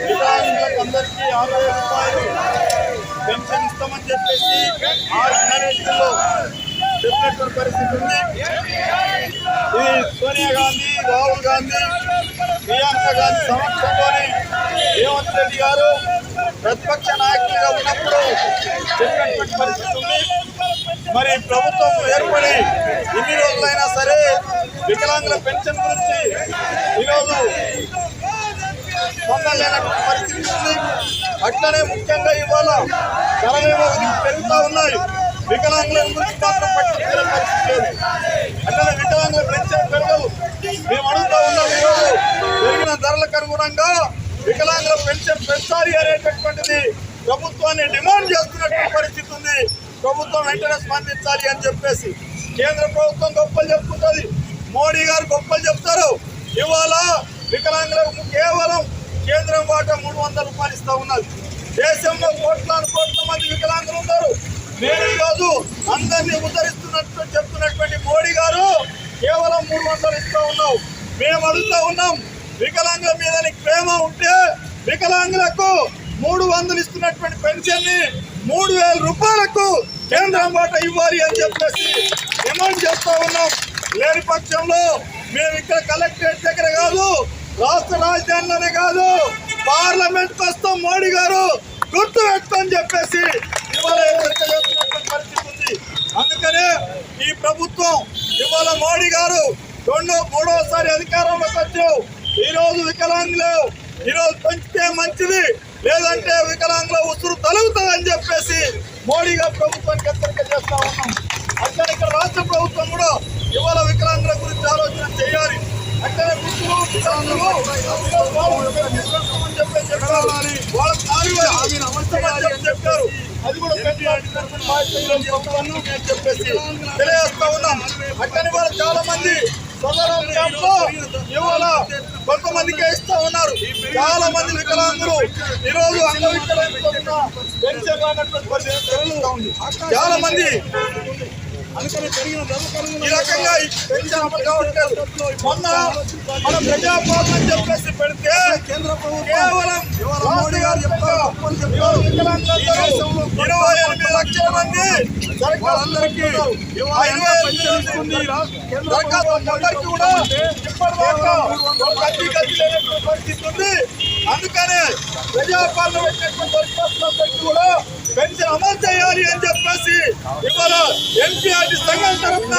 వికలాంగులకు అందరికీ ఆరు రూపాయలు పెన్షన్ ఇస్తామని చెప్పేసి ఆరు మేనేజ్మెంట్లో చెప్పినటువంటి పరిస్థితి ఉంది. ఇది సోనియా గాంధీ రాహుల్ గాంధీ ప్రియాంక గాంధీ సమక్షంలోని రేవంత్ రెడ్డి గారు ప్రతిపక్ష నాయకులుగా ఉన్నప్పుడు చెప్పినటువంటి పరిస్థితి ఉంది. మరి ప్రభుత్వం ఏర్పడి ఎన్ని రోజులైనా సరే వికలాంగుల పెన్షన్ గురించి ఈరోజు పొందలేని పరిస్థితి ఉంది అట్లనే ముఖ్యంగా ఇవాళ ధర పెరుగుతూ ఉన్నాయి. వికలాంగుల గురించి మాత్రం పట్టించిన పరిస్థితి లేదు. అట్లనే వికలాంగుల పెంచే పెరగదు మేము అడుగుతా ఉన్నాం ఈరోజు పెరిగిన ధరలకు అనుగుణంగా వికలాంగుల పెన్షన్ పెంచాలి అనేటటువంటిది ప్రభుత్వాన్ని డిమాండ్ చేస్తున్నటువంటి పరిస్థితి ఉంది. ప్రభుత్వం వెంటనే స్పందించాలి అని చెప్పేసి కేంద్ర ప్రభుత్వం గొప్పలు చెప్పుకుంటుంది. మోడీ గారు గొప్పలు చెప్తారు. ఇవాళ వికలాంగులకు కేవలం కేంద్రం వాటా మూడు వందల రూపాయలు ఇస్తా ఉన్నది. దేశంలో కోట్లాను కోట్ల మంది వికలాంగులు ఉన్నారు. నేను ఈరోజు అందరినీ ఉద్ధరిస్తున్నట్టు చెప్తున్నటువంటి మోడీ గారు కేవలం మూడు వందలు ఇస్తా ఉన్నావు మేము అడుగుతా ఉన్నాం వికలాంగుల మీద ప్రేమ ఉంటే వికలాంగులకు మూడు వందలు ఇస్తున్నటువంటి పెన్షన్ని మూడు వేల రూపాయలకు కేంద్రం బాట ఇవ్వాలి అని చెప్పేసి డిమాండ్ చేస్తా ఉన్నాం. లేని పక్షంలో మేము ఇక్కడ కలెక్టరేట్ దగ్గర కాదు రాష్ట్ర రాజధానిలోనే కాదు పార్లమెంట్ వస్తాం మోడీ గారు. గుర్తు పెట్టుకొని చెప్పేసి ఇవాళ పరిస్థితి ఉంది. అందుకనే ఈ ప్రభుత్వం ఇవాళ మోడీ గారు రెండో మూడోసారి అధికారంలోకి వచ్చావు ఈ రోజు వికలాంగులు ఈ రోజు పెంచితే మంచిది లేదంటే వికలాంగుల ఉసురు తలుగుతుందని చెప్పేసి మోడీ గారు ప్రభుత్వానికి హెచ్చరిక చేస్తా ఉన్నాం అట్లనే ఇక్కడ రాష్ట్ర ప్రభుత్వం కూడా ఇవాళ వికలాంగుల గురించి ఆలోచన చేయాలి అట్లనే వృద్ధులు వికలాంగులు ఈరోజు వాళ్ళు పెంచుకుంటామని చెప్పేసి చెప్పారు. చెప్పారు అది కూడా చెప్పేసి తెలియజేస్తా ఉన్నాం అట్లనే వాళ్ళు చాలా మంది ఇవాళ కొంతమందికే ఇస్తా ఉన్నారు చాలా మంది వికలాంగులు ఈ రోజు అంగవికలాంగులు చాలా మంది ఈ రకంగా మొన్న మన ప్రజాపాలన అని చెప్పేసి పెడితే కేవలం మోడీ గారు ఇరవై ఎనిమిది లక్షల మంది దరఖాస్తులకి ఇరవై ఎనిమిది అందరికీ కూడా ఇప్పటిదాకా లేనటువంటి పరిస్థితి ఉంది. అందుకనే ప్రజాపాలన పెట్టినటువంటి దరఖాస్తులందరికీ కూడా పెన్షన్ అమలు చేయాలి అని చెప్పేసి ఇవాళ ఎన్పిఆర్టీ సంఘం తరఫున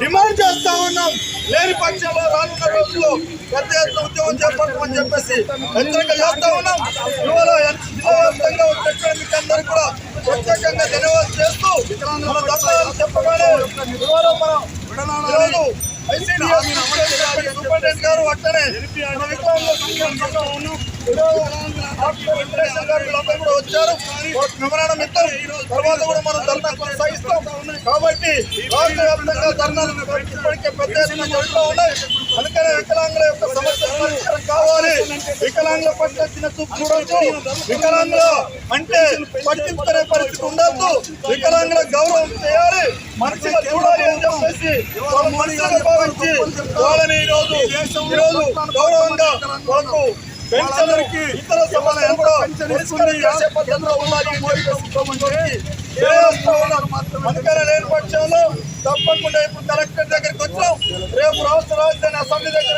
డిమాండ్ చేస్తా ఉన్నాం. లేని పక్షంలో రానున్న రోజుల్లో పెద్ద ఎత్తున ఉద్యమం చేపట్టమని చెప్పేసి హెచ్చరిక చేస్తా ఉన్నాం. ఇవాళ జిల్లా వ్యాప్తంగా వచ్చినటువంటి మీకు కూడా ప్రత్యేకంగా ధన్యవాదాలు చేస్తూ మన చెప్పగానే ఇవాళ మనం ఈరోజు ICDS గారు అట్టనే మన వికలాంగుల సంఘం కూడా వచ్చారు. వాళ్ళకి మెమరాండం తర్వాత కూడా మనం ధర్నా కొనసాగిస్తాం. కాబట్టి రాష్ట్ర వ్యాప్తంగా ధర్నాలు ఇప్పటికే పెద్ద ఎత్తున జరుగుతూ ఉన్నాయి. అందుకనే వికలాంగుల యొక్క సమస్యలు పరిష్కారం కావాలి. వికలాంగుల పట్ల చిన్న చూపు వికలాంగుల అంటే పట్టించుకునే పరిస్థితి ఉండద్దు. వికలాంగుల గౌరవం మంచిగా చూడాలి అని చెప్పేసి వాళ్ళ భావించి వాళ్ళని గౌరవంగా వాళ్ళకు పెన్షన్లకి ఇతర సమస్యలు కూడా పరిష్కారం పద్ధతిలో ఉండాలి మోడీ ప్రభుత్వం అని చెప్పి తెలియజేస్తా తప్పకుండా ఇప్పుడు కలెక్టర్ దగ్గరికి వచ్చాం. రేపు రాష్ట్ర రాజధాని అసెంబ్లీ దగ్గర